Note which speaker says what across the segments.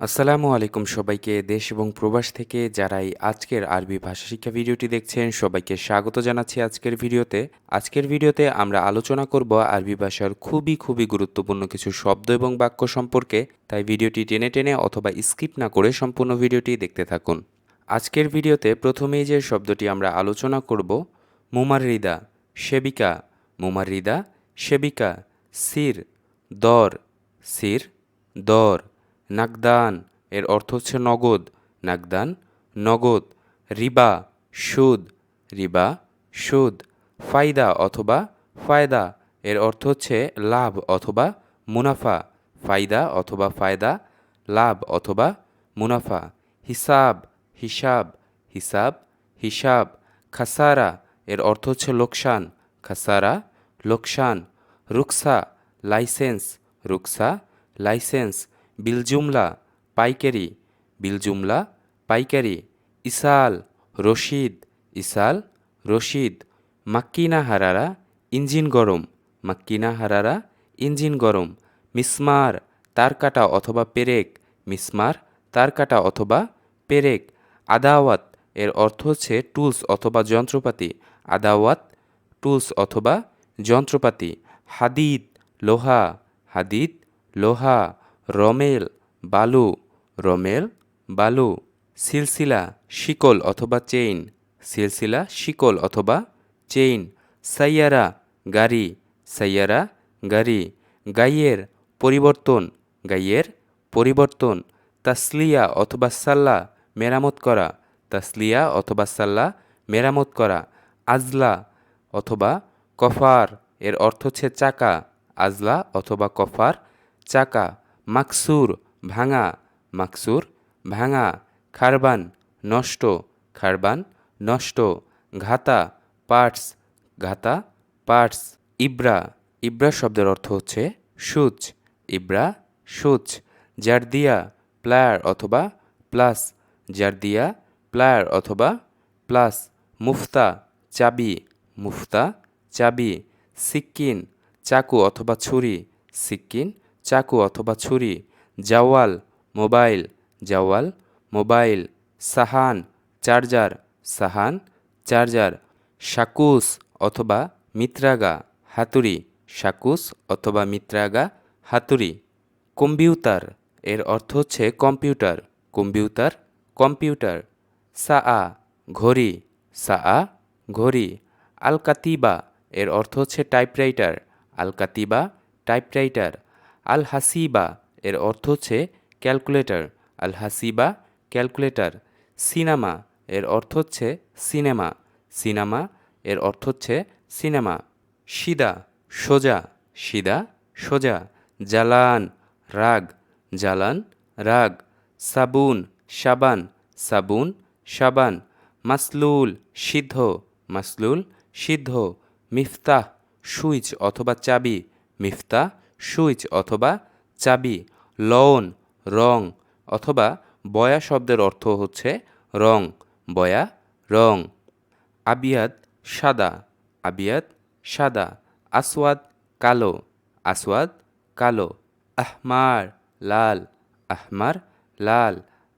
Speaker 1: আসসালামু আলাইকুম সবাইকে, দেশ এবং প্রবাস থেকে যারাই আজকের আরবি ভাষা শিক্ষা ভিডিওটি দেখছেন, সবাইকে স্বাগত জানাচ্ছি আজকের ভিডিওতে। আজকের ভিডিওতে আমরা আলোচনা করব আরবি ভাষার খুবই খুবই গুরুত্বপূর্ণ কিছু শব্দ এবং বাক্য সম্পর্কে। তাই ভিডিওটি টেনে টেনে অথবা স্কিপ না করে সম্পূর্ণ ভিডিওটি দেখতে থাকুন। আজকের ভিডিওতে প্রথমেই যে শব্দটি আমরা আলোচনা করব, মুমাররিদা, সেবিকা মুমাররিদা, সেবিকা, সির, দর সির, দর। নাগদান এর অর্থ হচ্ছে নগদ। নাকদান, নগদ। রিবা, সুদ। রিবা, সুদ। ফায়দা অথবা ফায়দা, এর অর্থ হচ্ছে লাভ অথবা মুনাফা। ফায়দা অথবা ফায়দা, লাভ অথবা মুনাফা। হিসাব হিসাব। হিসাব হিসাব। খাসারা, এর অর্থ হচ্ছে লোকসান। খাসারা, লোকসান। রুকসা, লাইসেন্স। রুকসা, লাইসেন্স। বিলজুমলা পাইকারি। বিলজুমলা পাইকারি। ইসাল, রশিদ। ইসাল, রশিদ। মাক্কিনা হারারা, ইঞ্জিন গরম। মাক্কিনা হারারা, ইঞ্জিন গরম। মিসমার তার কাটা অথবা পেরেক। মিসমার তার কাটা অথবা পেরেক। আদাওয়াত, এর অর্থ হচ্ছে টুলস অথবা যন্ত্রপাতি। আদাওয়াত, টুলস অথবা যন্ত্রপাতি। হাদিদ, লোহা। হাদিদ, লোহা। রমেল, বালু রমেল, বালু, সিলসিলা, শিকল অথবা চেইন, সিলসিলা, শিকল অথবা চেইন, সাইয়ারা, গাড়ি সাইয়ারা, গাড়ি, গাইয়ের পরিবর্তন গাইয়ের পরিবর্তন, তাসলিয়া অথবা সাল্লা, মেরামত করা, তাসলিয়া অথবা সাল্লা, মেরামত করা, আজলা অথবা কফার, এর অর্থ হচ্ছে চাকা, আজলা অথবা কফার চাকা। মাকসুর, ভাঙা। মাকসুর, ভাঙা। খারবান, নষ্ট। খারবান, নষ্ট। ঘাতা পার্টস ঘাতা পার্টস ইব্রা। ইব্রা শব্দের অর্থ হচ্ছে সূচ। ইব্রা, সূচ। জারদিয়া প্লায়ার অথবা প্লাস। জারদিয়া প্লায়ার অথবা প্লাস। মুফতা, চাবি। মুফতা, চাবি। সিক্কিন, চাকু অথবা ছুরি। সিক্কিন চাকু অথবা ছুরি, জাওয়াল, মোবাইল জাওয়াল, মোবাইল, সাহান, চার্জার সাহান, চার্জার শাকুস অথবা মিত্রাগা, হাতুড়ি শাকুস অথবা মিত্রাগা, হাতুড়ি। কম্পিউটার, এর অর্থ হচ্ছে কম্পিউটার কম্পিউটার কম্পিউটার। সা আ ঘড়ি সা আ ঘড়ি। আল কাতিবা এর অর্থ হচ্ছে টাইপরাইটার আলকাতিবা টাইপরাইটার আল হাসিবা এর অর্থ হচ্ছে ক্যালকুলেটর। আল হাসিবা ক্যালকুলেটর। সিনেমা এর অর্থ হচ্ছে সিনেমা। সিনেমা এর অর্থ হচ্ছে সিনেমা। সিদা, সোজা। সিদা, সোজা। জালান, রাগ। জালান, রাগ। সাবুন, সাবান। সাবুন, সাবান। মাসলুল, সিদ্ধ। মাসলুল, সিদ্ধ। মিফতাহ, সুইচ অথবা চাবি। মিফতাহ সুইচ অথবা চাবি লন রং অথবা বয়া শব্দের অর্থ হচ্ছে রং, বয়া, রং। আবিয়াদ সাদা আবিয়াদ সাদা। আসওয়াদ কালো আসওয়াদ কালো। আহমার লাল আহমার লাল।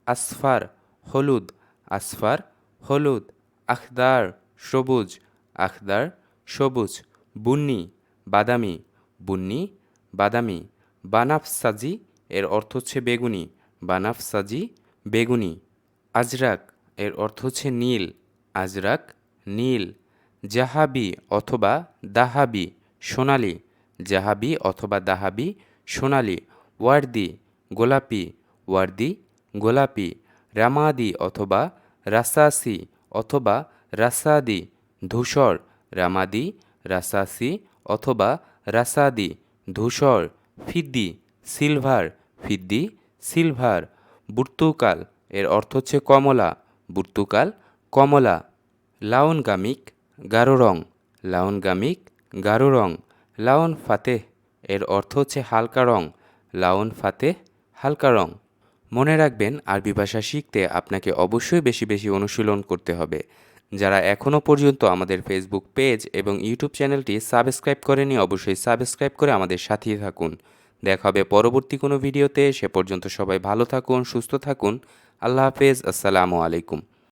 Speaker 1: আসফার হলুদ আসফার হলুদ। আখদার সবুজ আখদার সবুজ। বুন্নি, বাদামি। বুন্নি বাদামি, বানাফসাজি এর অর্থ হচ্ছে বেগুনি, বানাফসাজি বেগুনি। আজরাক এর অর্থ হচ্ছে নীল, আজরাক নীল। জাহাবি অথবা দাহাবি সোনালি, জাহাবি অথবা দাহাবি সোনালি। ওয়ার্দি গোলাপি ওয়ার্দি গোলাপি। রামাদি অথবা রাসাসি অথবা রাসাদি। ধূসর, রামাদি, রাসাসি অথবা রাসাদি। ধূসর, ফিদ্দি, সিলভার ফিদ্দি, সিলভার, বুর্তুকাল, এর অর্থ হচ্ছে কমলা, বুর্তুকাল, কমলা লাউন গামিক গাঢ় রং লাউন গামিক গাঢ় রং লাউন ফাতেহ, এর অর্থ হচ্ছে হালকা রং লাউন ফাতেহ, হালকা রং। মনে রাখবেন, আরবি ভাষা শিখতে আপনাকে অবশ্যই বেশি বেশি অনুশীলন করতে হবে। যারা এখনও পর্যন্ত আমাদের ফেসবুক পেজ এবং ইউটিউব চ্যানেলটি সাবস্ক্রাইব করেনি, অবশ্যই সাবস্ক্রাইব করে আমাদের সাথেই থাকুন। দেখা হবে পরবর্তী কোনো ভিডিওতে সে পর্যন্ত সবাই ভালো থাকুন, সুস্থ থাকুন। আল্লাহ হাফেজ। আসসালামু আলাইকুম।